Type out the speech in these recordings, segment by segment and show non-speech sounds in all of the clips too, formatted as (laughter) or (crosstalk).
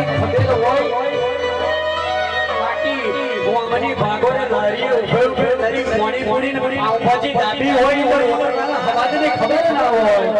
હવાની ખબેલ હોય. બાકી ગોમની ભાગોને લારીએ ઉભે ઉભે તારી મોણી મોણીને પાઉંભાજી દાબી હોય. પણ ઉમરવાના ખબર ના હોય.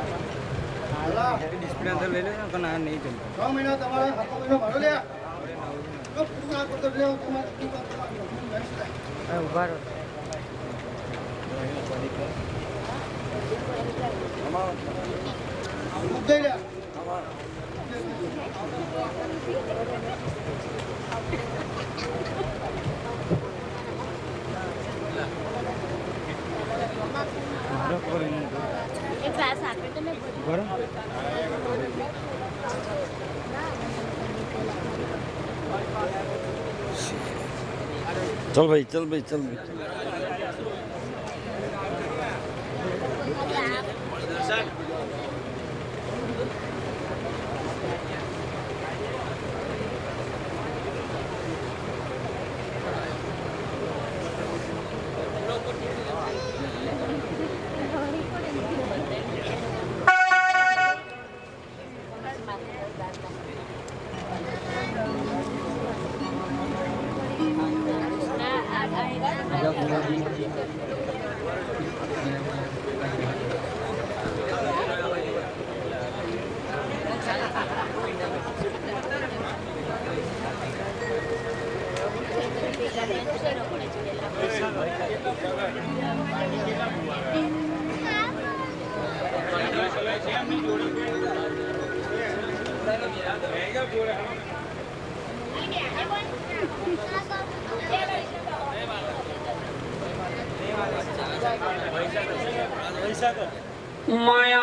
ડિસ્પ્લે અંદર લઈ લેજો ને ના નહીં જમતું છ મહિના તમારે આખો મહિનો જોખમની વાત ઊભા રહો ઉભ થઈ લ્યા એક ગ્લાસ આપે તો મેં ઉભા રહો चल भाई चल भाई चल भाई Venga, pura. (laughs) মায়া